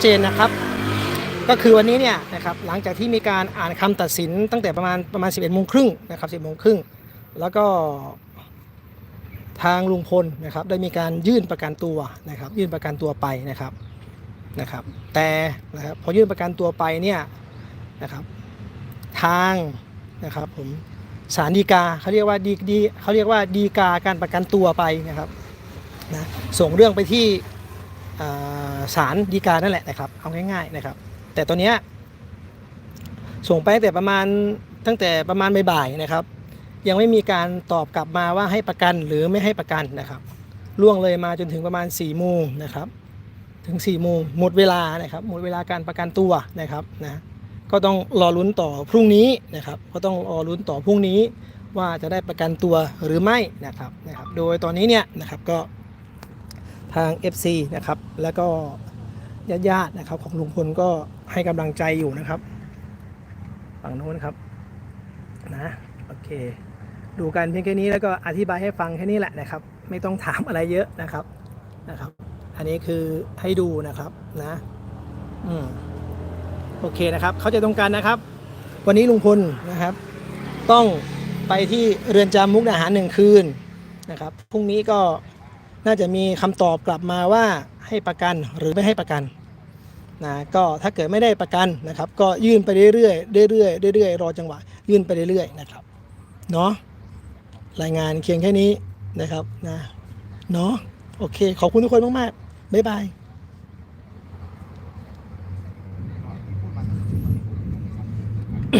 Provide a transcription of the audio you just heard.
เจนนะครับ ก็คือวันนี้เนี่ยนะครับหลังจากที่มีการอ่านคำตัดสินตั้งแต่ประมาณประมาณ 11โมงครึ่งนะครับ10โมงครึ่งแล้วก็ทางลุงพลนะครับได้มีการยื่นประกันตัวนะครับ ยื่นประกันตัวไปนะครับนะครับ แต่นะครับพอยื่นประกันตัวไปเนี่ยนะครับ ทางนะครับผมศาลฎีกาเขาเรียกว่าดีดีเขาเรียกว่าดีกาการประกันตัวไปนะครับนะส่งเรื่องไปที่อ่า ศาลฎีกานั่นแหละนะครับเอาง่ายๆนะครับ แต่ตัวเนี้ยส่งไปตั้งแต่ประมาณตั้งแต่ประมาณบ่ายๆนะครับ ยังไม่มีการตอบกลับมาว่าให้ประกันหรือไม่ให้ประกันนะครับล่วงเลยมาจนถึงประมาณ4ี่โมงนะครับ ถึง4ี่โมงหมดเวลานะครับ หมดเวลาการประกันตัวนะครับนะก็ต้องรอลุ้นต่อพรุ่งนี้นะครับ ก็ต้องรอลุ้นต่อพรุ่งนี้ว่าจะได้ประกันตัวหรือไม่นะครับนะครับ โดยตอนนี้เนี่ยนะครับก็ ทาง FC นะครับ แล้วก็ญาติๆนะครับ ของลุงพลก็ให้กำลังใจอยู่นะครับ ฝั่งโน้นครับนะโอเค ดูกันเพียงแค่นี้แล้วก็อธิบายให้ฟังแค่นี้แหละนะครับ ไม่ต้องถามอะไรเยอะนะครับนะครับ อันนี้คือให้ดูนะครับนะอืมโอเคนะครับ เขาใจะตรงกันนะครับ วันนี้ลุงพลนะครับ ต้องไปที่เรือนจำมุกดาหารหนึ่งคืนนะครับพรุ่งนี้ก็ น่าจะมีคำตอบกลับมาว่าให้ประกันหรือไม่ให้ประกันนะก็ถ้าเกิดไม่ได้ประกันนะครับ ก็ยื่นไปเรื่อยๆเรื่อยๆเรื่อยๆรอจังหวะ ยื่นไปเรื่อยๆนะครับเนาะรายงานเพียงแค่นี้นะครับนะเนาะโอเค ขอบคุณทุกคนมากๆบ๊ายบายอ